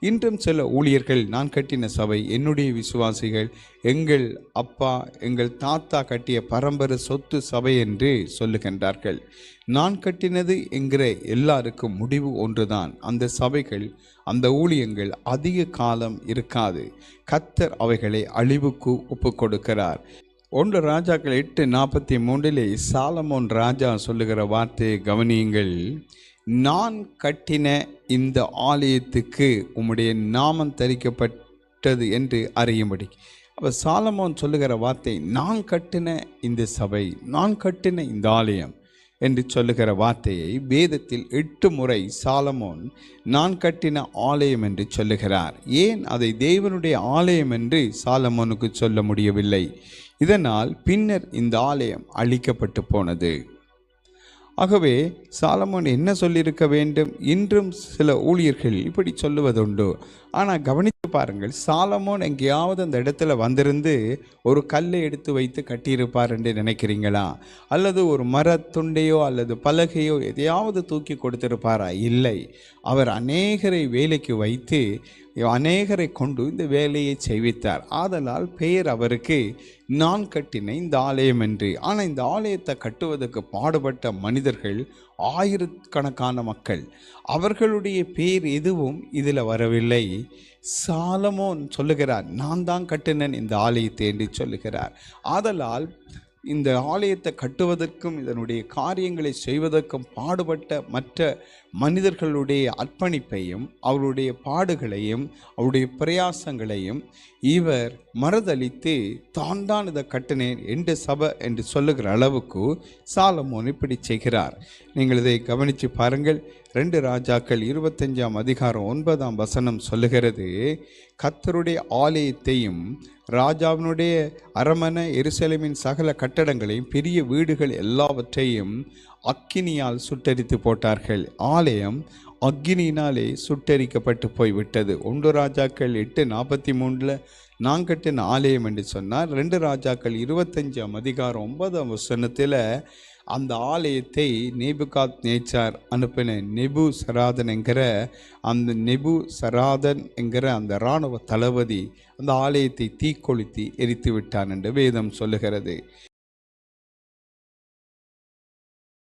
இன்றும் சில ஊழியர்கள் நான் கட்டின சபை என்னுடைய விசுவாசிகள் எங்கள் அப்பா எங்கள் தாத்தா கட்டிய பரம்பரை சொத்து சபை என்று சொல்லுகின்றார்கள். நான் கட்டினது என்கிற எல்லாருக்கும் முடிவு ஒன்றுதான். அந்த சபைகள் அந்த ஊழியங்கள் அதிக காலம் இருக்காது. கத்தர் அவைகளை அழிவுக்கு ஒப்பு கொடுக்கிறார் ஒன்று ராஜாக்கள் எட்டு நாற்பத்தி மூன்றிலே சாலமோன் ராஜா சொல்லுகிற வார்த்தையை கவனியுங்கள். நான் கட்டின இந்த ஆலயத்துக்கு உம்முடைய நாமம் தரிக்கப்பட்டது என்று அறியும்படி. அப்போ சாலமோன் சொல்லுகிற வார்த்தை நான் கட்டின இந்த சபை நான் கட்டின இந்த ஆலயம் என்று சொல்லுகிற வார்த்தையை வேதத்தில் எட்டு முறை சாலமோன் நான் கட்டின ஆலயம் என்று சொல்லுகிறார். ஏன் அதை தேவனுடைய ஆலயம் என்று சாலமோனுக்கு சொல்ல முடியவில்லை? இதனால் பின்னர் இந்த ஆலயம் அழிக்கப்பட்டு போனது. ஆகவே சாலமோன் என்ன சொல்லியிருக்க வேண்டும்? இன்றும் சில ஊழியர்கள் இப்படி சொல்லுவதுண்டு. ஆனால் கவனித்து பாருங்கள் சாலமோன் எங்கேயாவது அந்த இடத்துல வந்திருந்து ஒரு கல்லை எடுத்து வைத்து கட்டியிருப்பார் என்று நினைக்கிறீங்களா? அல்லது ஒரு மரத்துண்டையோ அல்லது பலகையோ எதையாவது தூக்கி கொடுத்திருப்பாரா? இல்லை. அவர் அநேகரை வேலைக்கு வைத்து அநேகரை கொண்டு இந்த வேலையை செய்வித்தார். ஆதலால் பெயர் அவருக்கு நான் கட்டின இந்த ஆலயம் என்று. ஆனால் இந்த ஆலயத்தை கட்டுவதற்கு பாடுபட்ட மனிதர்கள் ஆயிரக்கணக்கான மக்கள். அவர்களுடைய பேர் எதுவும் இதில் வரவில்லை. சாலமோன் சொல்லுகிறார் நான் தான் கட்டினேன் இந்த ஆலயத்தை என்று சொல்லுகிறார். ஆதலால் இந்த ஆலயத்தை கட்டுவதற்கும் இதனுடைய காரியங்களை செய்வதற்கும் பாடுபட்ட மற்ற மனிதர்களுடைய அர்ப்பணிப்பையும் அவருடைய பாடுகளையும் அவருடைய பிரயாசங்களையும் இவர் மறுதளித்து தான் தான் இதை கட்டினேன் என்று சபை என்று சொல்லுகிற அளவுக்கு சாலமோன் இப்படி செய்கிறார். நீங்கள் இதை கவனித்து பாருங்கள். ரெண்டு ராஜாக்கள் இருபத்தஞ்சாம் அதிகாரம் ஒன்பதாம் வசனம் சொல்லுகிறது கத்தருடைய ஆலயத்தையும் ராஜாவினுடைய அரமனை எருசலேமின் சகல கட்டடங்களையும் பெரிய வீடுகள் எல்லாவற்றையும் அக்கினியால் சுட்டரித்து போட்டார்கள். ஆலயம் அக்கினியினாலே சுட்டரிக்கப்பட்டு போய்விட்டது. ஒன்று ராஜாக்கள் எட்டு நாற்பத்தி மூணில் நான் கட்டின ஆலயம் என்று சொன்னார். ரெண்டு ராஜாக்கள் இருபத்தஞ்சாம் அதிகாரம் ஒன்பதாம் வசனத்தில் அந்த ஆலயத்தை நேபுகாத் நேச்சார் அனுப்பின நெபு சராதன் என்கிற அந்த நெபு சராதன் என்கிற அந்த இராணுவ தளபதி அந்த ஆலயத்தை தீக்கொளுத்தி எரித்து விட்டான் என்று வேதம் சொல்லுகிறது.